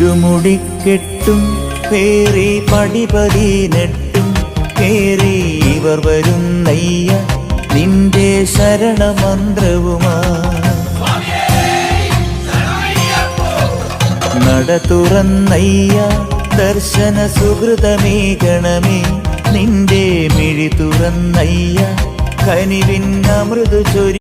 ഇരുമുടിക്കെട്ടും പേറി പടിപതിനെട്ടും കേറി ഇവർ വരുന്നയ്യ നിന്റെ ശരണമന്ത്രവുമാ. നട തുറന്നയ്യ ദർശന സുഹൃതമേകണമേ നിന്റെ മിഴി തുറന്നയ്യ കനിവിൻ അമൃതു ചൊരി